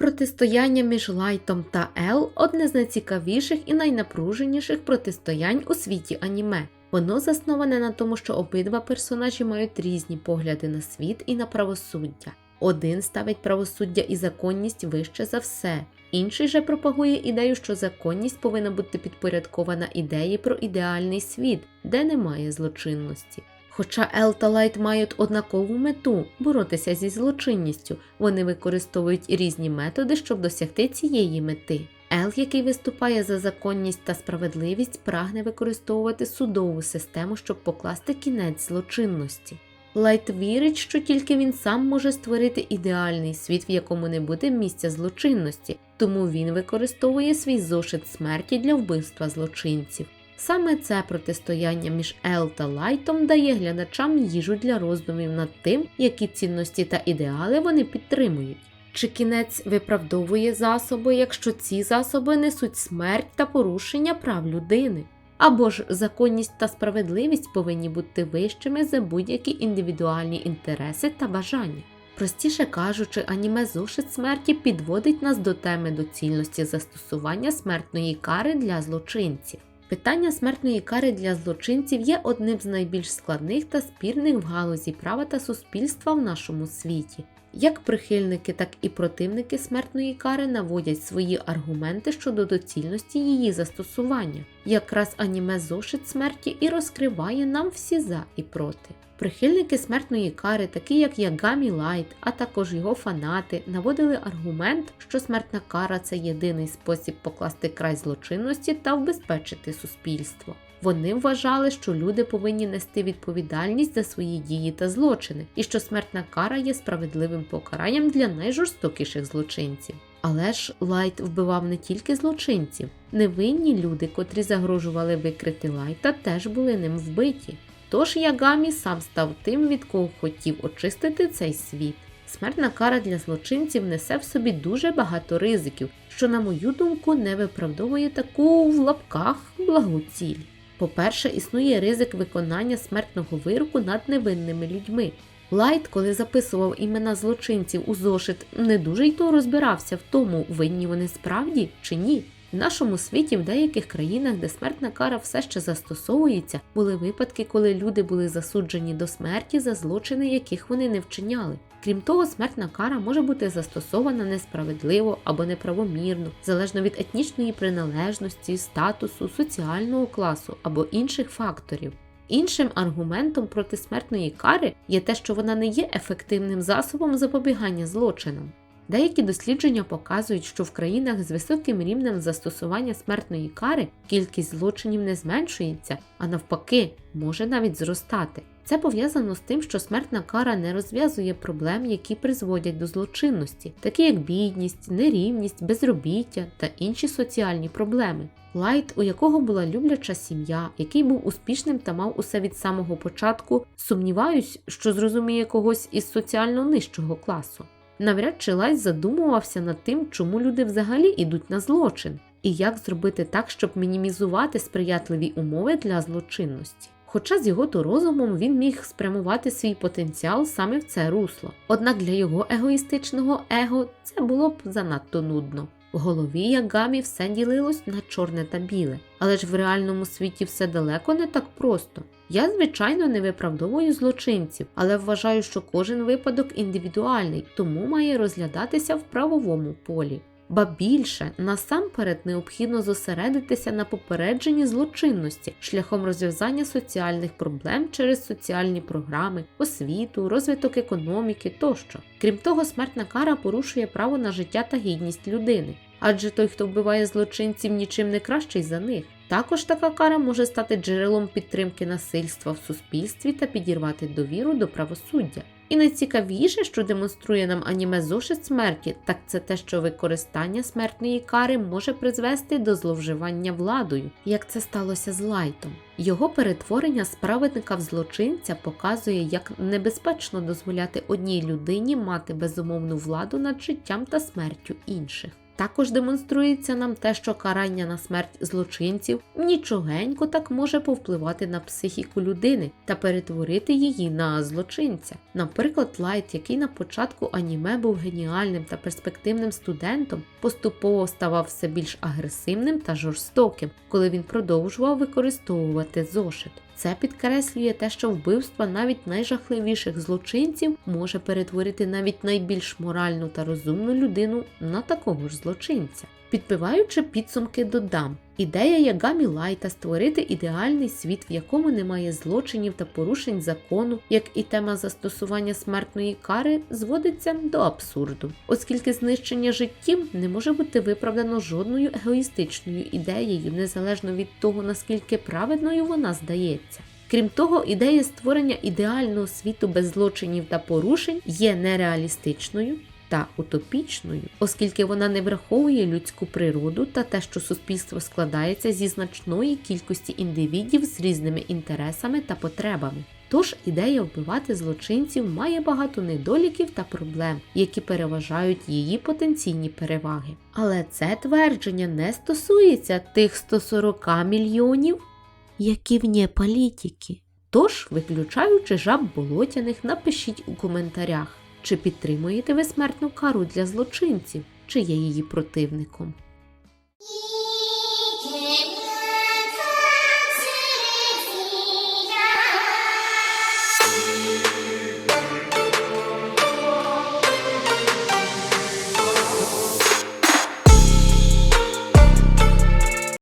Протистояння між Лайтом та Ел одне з найцікавіших і найнапруженіших протистоянь у світі аніме. Воно засноване на тому, що обидва персонажі мають різні погляди на світ і на правосуддя. Один ставить правосуддя і законність вище за все, інший же пропагує ідею, що законність повинна бути підпорядкована ідеї про ідеальний світ, де немає злочинності. Хоча Ел та Лайт мають однакову мету боротися зі злочинністю, вони використовують різні методи, щоб досягти цієї мети. Ел, який виступає за законність та справедливість, прагне використовувати судову систему, щоб покласти кінець злочинності. Лайт вірить, що тільки він сам може створити ідеальний світ, в якому не буде місця злочинності, тому він використовує свій зошит смерті для вбивства злочинців. Саме це протистояння між Ел та Лайтом дає глядачам їжу для роздумів над тим, які цінності та ідеали вони підтримують. Чи кінець виправдовує засоби, якщо ці засоби несуть смерть та порушення прав людини? Або ж законність та справедливість повинні бути вищими за будь-які індивідуальні інтереси та бажання. Простіше кажучи, аніме зошит смерті підводить нас до теми доцільності застосування смертної кари для злочинців. Питання смертної кари для злочинців є одним з найбільш складних та спірних в галузі права та суспільства в нашому світі. Як прихильники, так і противники смертної кари наводять свої аргументи щодо доцільності її застосування. Якраз аніме зошит смерті і розкриває нам всі за і проти. Прихильники смертної кари, такі як Ягамі Лайт, а також його фанати, наводили аргумент, що смертна кара це єдиний спосіб покласти край злочинності та вбезпечити суспільство. Вони вважали, що люди повинні нести відповідальність за свої дії та злочини, і що смертна кара є справедливим покаранням для найжорстокіших злочинців. Але ж Лайт вбивав не тільки злочинців, невинні люди, котрі загрожували викрити Лайта, теж були ним вбиті. Тож Ягамі сам став тим, від кого хотів очистити цей світ. Смертна кара для злочинців несе в собі дуже багато ризиків, що, на мою думку, не виправдовує таку в лапках благу ціль. По-перше, існує ризик виконання смертного вироку над невинними людьми. Лайт, коли записував імена злочинців у зошит, не дуже й то розбирався в тому, винні вони справді чи ні. В нашому світі, в деяких країнах, де смертна кара все ще застосовується, були випадки, коли люди були засуджені до смерті за злочини, яких вони не вчиняли. Крім того, смертна кара може бути застосована несправедливо або неправомірно, залежно від етнічної приналежності, статусу, соціального класу або інших факторів. Іншим аргументом проти смертної кари є те, що вона не є ефективним засобом запобігання злочинам. Деякі дослідження показують, що в країнах з високим рівнем застосування смертної кари кількість злочинів не зменшується, а навпаки, може навіть зростати. Це пов'язано з тим, що смертна кара не розв'язує проблем, які призводять до злочинності, такі як бідність, нерівність, безробіття та інші соціальні проблеми. Лайт, у якого була любляча сім'я, який був успішним та мав усе від самого початку, сумніваюсь, що зрозуміє когось із соціально нижчого класу. Навряд чи Лайт задумувався над тим, чому люди взагалі йдуть на злочин, і як зробити так, щоб мінімізувати сприятливі умови для злочинності. Хоча з його то розумом він міг спрямувати свій потенціал саме в це русло. Однак для його егоїстичного его це було б занадто нудно. В голові Ягамі все ділилось на чорне та біле, але ж в реальному світі все далеко не так просто. Я, звичайно, не виправдовую злочинців, але вважаю, що кожен випадок індивідуальний, тому має розглядатися в правовому полі. Ба більше насамперед необхідно зосередитися на попередженні злочинності шляхом розв'язання соціальних проблем через соціальні програми, освіту, розвиток економіки тощо. Крім того, смертна кара порушує право на життя та гідність людини, адже той, хто вбиває злочинців, нічим не кращий за них. Також така кара може стати джерелом підтримки насильства в суспільстві та підірвати довіру до правосуддя. І найцікавіше, що демонструє нам аніме зошит смерті, так це те, що використання смертної кари може призвести до зловживання владою, як це сталося з Лайтом. Його перетворення з в злочинця показує, як небезпечно дозволяти одній людині мати безумовну владу над життям та смертю інших. Також демонструється нам те, що карання на смерть злочинців нічогенько так може повпливати на психіку людини та перетворити її на злочинця. Наприклад, Лайт, який на початку аніме був геніальним та перспективним студентом, поступово ставав все більш агресивним та жорстоким, коли він продовжував використовувати зошит. Це підкреслює те, що вбивство навіть найжахливіших злочинців може перетворити навіть найбільш моральну та розумну людину на такого ж злочинця. Підпиваючи підсумки, додам, ідея Ягамі Лайта створити ідеальний світ, в якому немає злочинів та порушень закону, як і тема застосування смертної кари, зводиться до абсурду, оскільки знищення життів не може бути виправдано жодною егоїстичною ідеєю, незалежно від того, наскільки праведною вона здається. Крім того, ідея створення ідеального світу без злочинів та порушень є нереалістичною та утопічною, оскільки вона не враховує людську природу та те, що суспільство складається зі значної кількості індивідів з різними інтересами та потребами. Тож ідея вбивати злочинців має багато недоліків та проблем, які переважають її потенційні переваги. Але це твердження не стосується тих 140 мільйонів, які вне політики. Тож, виключаючи жаб болотяних, напишіть у коментарях, чи підтримуєте ви смертну кару для злочинців, чи є її противником.